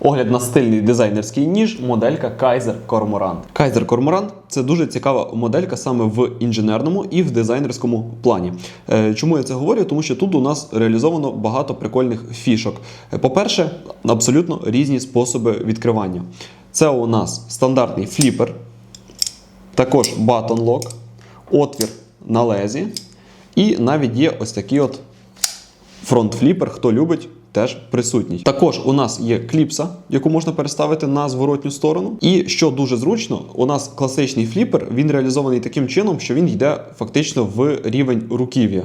Огляд на стильний дизайнерський ніж, моделька Kaiser Cormorant. Kaiser Cormorant – це дуже цікава моделька саме в інженерному і в дизайнерському плані. Е, Чому я це говорю? Тому що тут у нас реалізовано багато прикольних фішок. Е, По-перше, абсолютно різні способи відкривання. Це у нас стандартний фліпер, також lock, отвір на лезі, і навіть є ось такий от фронт-фліпер, хто любить. Теж присутній. Також у нас є кліпса, яку можна переставити на зворотню сторону. І що дуже зручно, у нас класичний фліпер він реалізований таким чином, що він йде фактично в рівень руків'я.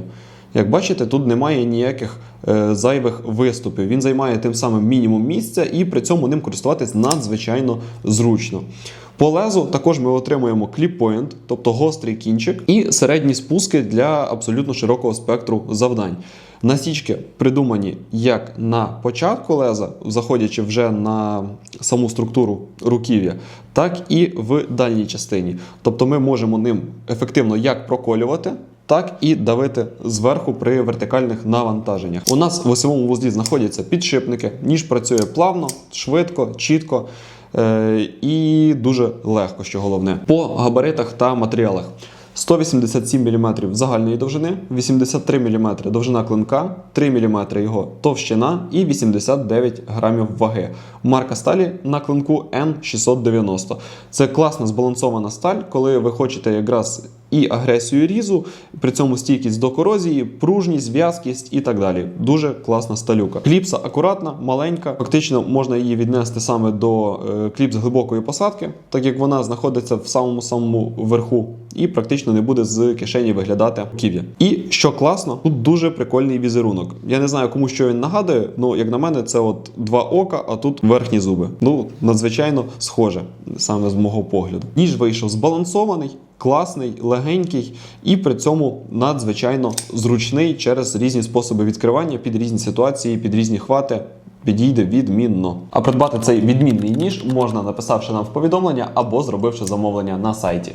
Як бачите, тут немає ніяких е, зайвих виступів. Він займає тим самим мінімум місця, і при цьому ним користуватись надзвичайно зручно. По лезу також ми отримуємо кліп-поінт, тобто гострий кінчик, і середні спуски для абсолютно широкого спектру завдань. Насічки придумані як на початку леза, заходячи вже на саму структуру руків'я, так і в дальній частині. Тобто ми можемо ним ефективно як проколювати, так і давити зверху при вертикальних навантаженнях. У нас в осьовому вузлі знаходяться підшипники, ніж працює плавно, швидко, чітко. Е, І дуже легко, що головне. По габаритах та матеріалах. 187 мм загальної довжини, 83 мм довжина клинка, 3 мм його товщина і 89 грамів ваги. Марка сталі на клинку N690. Це класно збалансована сталь, коли ви хочете якраз і агресію різу, при цьому стійкість до корозії, пружність, в'язкість і так далі. Дуже класна сталюка. Кліпса акуратна, маленька. Фактично можна її віднести саме до е, кліпс глибокої посадки, так як вона знаходиться в самому самому верху і практично не буде з кишені виглядати ків'я. І що класно, тут дуже прикольний візерунок. Я не знаю, кому що він нагадує, але як на мене, це от два ока, а тут верхні зуби. Ну, надзвичайно схоже, саме з мого погляду. Ніж вийшов збалансований. Класний, легенький і при цьому надзвичайно зручний через різні способи відкривання під різні ситуації, під різні хвати. Підійде відмінно. А придбати цей відмінний ніж можна написавши нам в повідомлення або зробивши замовлення на сайті.